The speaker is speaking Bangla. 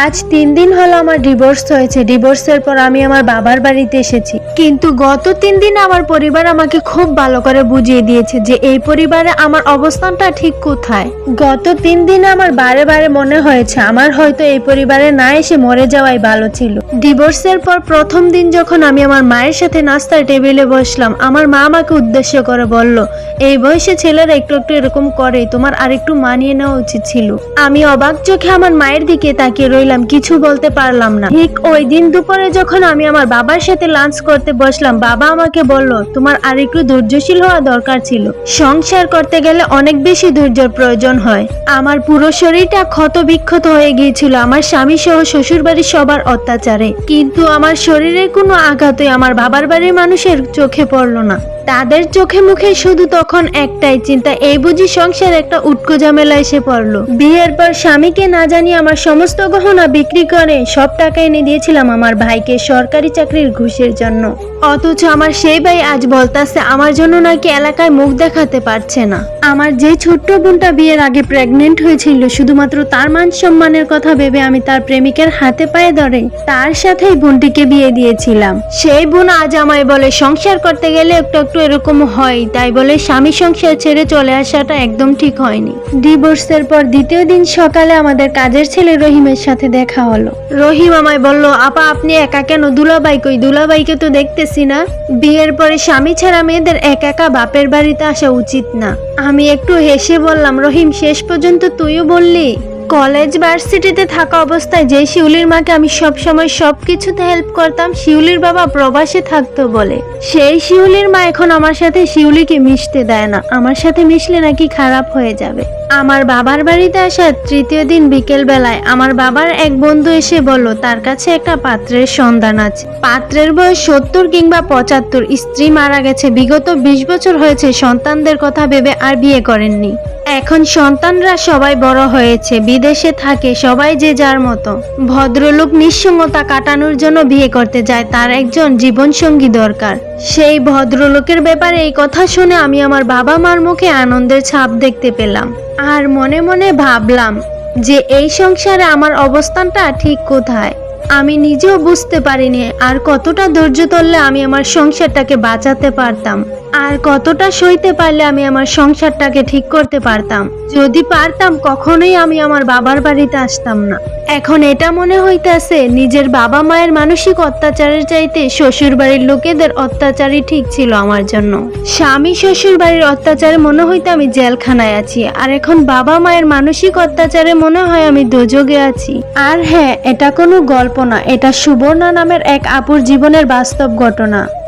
আজ তিন দিন হলো আমার ডিভোর্স হয়েছে। ডিভোর্সের পর আমি আমার বাবার বাড়িতে এসেছি। কিন্তু গত তিন দিন আমার পরিবার আমাকে খুব ভালো করে বুঝিয়ে দিয়েছে যে এই পরিবারে আমার অবস্থানটা ঠিক কোথায়। গত তিন দিন আমার বারে বারে মনে হয়েছে, আমার হয়তো এই পরিবারে না এসে মরে যাওয়াই ভালো ছিল। ডিভোর্সের পর প্রথম দিন যখন আমি আমার মায়ের সাথে নাস্তার টেবিলে বসলাম, আমার মা আমাকে উদ্দেশ্য করে বলল, এই বয়সে ছেলেরা একটু একটু এরকম করে তোমার আরেকটু মানিয়ে নেওয়া উচিত ছিল। আমি অবাক চোখে আমার মায়ের দিকে তাকিয়ে রইলাম কিছু বলতে পারলাম না। ঠিক ওই দিন দুপুরে যখন আমি আমার বাবার সাথে লাঞ্চ করতে বসলাম, বাবা আমাকে বলল, তোমার আরেকটু ধৈর্যশীল হওয়া দরকার ছিল। সংসার করতে গেলে অনেক বেশি ধৈর্যের প্রয়োজন হয়। আমার পুরো শরীরটা ক্ষত বিক্ষত হয়ে গিয়েছিল। আমার স্বামী সহ শ্বশুর বাড়ির সবার অত্যাচারে। কিন্তু আমার শরীরের কোনো আঘাতই আমার বাবার বাড়ির মানুষের চোখে পড়ল না। তাদের চোখে মুখে শুধু তখন একটাই চিন্তা, এই বুঝি সংসার একটা উটকো ঝামেলা এসে পড়ল। বিয়ের পর স্বামীকে না জানিয়ে আমার সমস্ত গহনা বিক্রি করে সব টাকা এনে দিয়েছিলাম আমার ভাইকে সরকারি চাকরির ঘুষের জন্য। অথচ আমার সেই ভাই আজ বলতাছে, আমার জন্য নাকি এলাকায় মুখ দেখাতে পারছে না। আমার যে ছোট্ট বোনটা বিয়ের আগে প্রেগনেন্ট হয়েছিল, শুধুমাত্র তার মান সম্মানের কথা ভেবে আমি তার প্রেমিকের হাতে পায়ে ধরে তার সাথেই বোনটিকে বিয়ে দিয়েছিলাম। সেই বোন আজ আমায় বলে, সংসার করতে গেলে একটু একটু এরকম হয়, তাই বলে স্বামী সংসার ছেড়ে চলে আসাটা একদম ঠিক হয়নি। ডিভোর্সের পর দ্বিতীয় দিন সকালে আমাদের কাজের ছেলে রহিমের সাথে দেখা হলো। রহিম আমায় বলল, আপা, আপনি একা কেন? দুলাবাই কই? দুলাবাইকে তো দেখতেছি না। বিয়ের পরে স্বামী ছাড়া মেয়েদের একা একা বাপের বাড়িতে আসা উচিত না। আমি একটু হেসে বললাম, রহিম, শেষ পর্যন্ত তুইও বললি? কলেজ ভার্সিটিতে থাকা অবস্থায় যে শিউলির মাকে আমি সব সময় সব কিছুতে হেল্প করতাম, শিউলির বাবা প্রবাসে থাকতো বলে। সেই শিউলির মা এখন আমার সাথে শিউলিকে মিশতে দেয় না। আমার সাথে মিশলে নাকি খারাপ হয়ে যাবে। আমার বাবার বাড়িতে আসার তৃতীয় দিন বিকেল বেলায় আমার বাবার এক বন্ধু এসে বলল, তার কাছে একটা পাত্রের সন্ধান আছে। পাত্রের বয়স সত্তর কিংবা পঁচাত্তর। স্ত্রী মারা গেছে। বিগত বিশ বছর হয়েছে। সন্তানদের কথা ভেবে আর বিয়ে করেননি। এখন সন্তানরা সবাই বড় হয়েছে। বিদেশে থাকে সবাই যে যার মতো। ভদ্রলোক নিঃসঙ্গতা কাটানোর জন্য বিয়ে করতে যায়, তার একজন জীবনসঙ্গী দরকার। সেই ভদ্রলোকের ব্যাপারে এই কথা শুনে আমি আমার বাবা মার মুখে আনন্দের ছাপ দেখতে পেলাম আর মনে মনে ভাবলাম যে এই সংসারে আমার অবস্থানটা ঠিক কোথায়? আমি নিজেও বুঝতে পারিনি আর কতটা ধৈর্য ধরলে আমি আমার সংসারটাকে বাঁচাতে পারতাম। আর কতটা সইতে পারলে আমি আমার সংসারটাকে ঠিক করতে পারতাম? যদি পারতাম, কখনোই আমি আমার বাবার বাড়িতে আসতাম না। এখন এটা মনে হইতাছে, নিজের বাবা মায়ের মানসিক অত্যাচারের চাইতে শ্বশুর বাড়ির লোকেদের অত্যাচারই ঠিক ছিল আমার জন্য। স্বামী শ্বশুর বাড়ির অত্যাচারে মনে হইতে আমি জেলখানায় আছি, আর এখন বাবা মায়ের মানসিক অত্যাচারে মনে হয় আমি দোজগে আছি। আর হ্যাঁ এটা কোনো গল্প না, এটা সুবর্ণা নামের এক আপুর জীবনের বাস্তব ঘটনা।